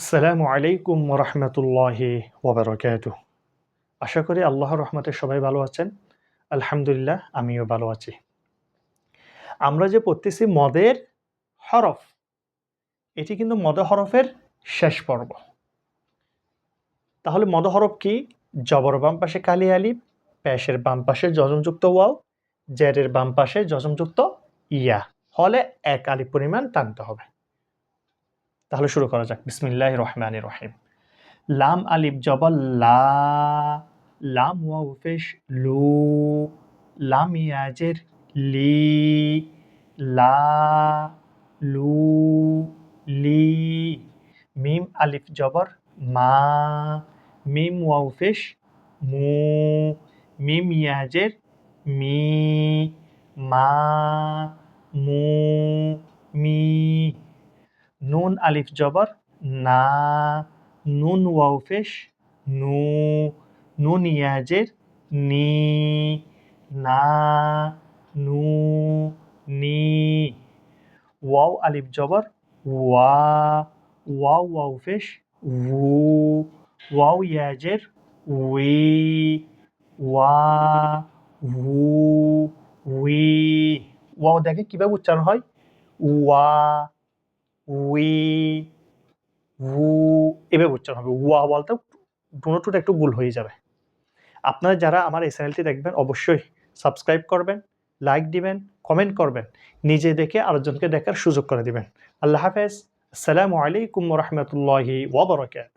আসসালামু আলাইকুম রহমতুল্লাহি ওবরাকাত আশা করি আল্লাহর রহমতে সবাই ভালো আছেন। আলহামদুলিল্লাহ, আমিও ভালো আছি। আমরা যে পড়তেছি মদের হরফ, এটি কিন্তু মদ হরফের শেষ পর্ব। তাহলে মদ হরফ কি? জবর বাম পাশে কালি আলিফ, প্যাশের বাম পাশে যজমযুক্ত ওয়াও জেরের বাম পাশে যজমযুক্ত ইয়া। হলে এক আলিফ পরিমাণ টানতে হবে। তাহলে শুরু করা যাক। বিসমিল্লাহ রহমান রহিম। লাম আলিফ জবল লা, লাম ওয়াও পেশ লু, লাম ইয়াজের লি, লা, লু, লি, মিম আলিফ জবর মা, মিম ওয়াও পেশ মু, মিম ইয়াজের মি, মা, মু, মি নুন আলিফ জবর, না, নুন ওয়াও পেশ নু, নুন ইয়াজের, নি, না, নু, নি। ওয়াও আলিফ জবর, ওয়া, ওয়াও পেশ উ, ওয়াও ইয়াজের, উই, ওয়া, উ, উই। ওয়াও দেখে কীভাবে উচ্চারণ হয়? ওয়া উই উ এভাবে উচ্চারণ হবে। ওয়া বলতে দুটোটা একটু ভুল হয়ে যাবে। আপনারা যারা আমার এই চ্যানেলটি দেখবেন, অবশ্যই সাবস্ক্রাইব করবেন লাইক দিবেন কমেন্ট করবেন। নিজে দেখে আরেকজনকে দেখার সুযোগ করে দিবেন। আল্লাহ হাফেজ। আসসালামু আলাইকুম রহমতুল্লাহি ওবরাকাত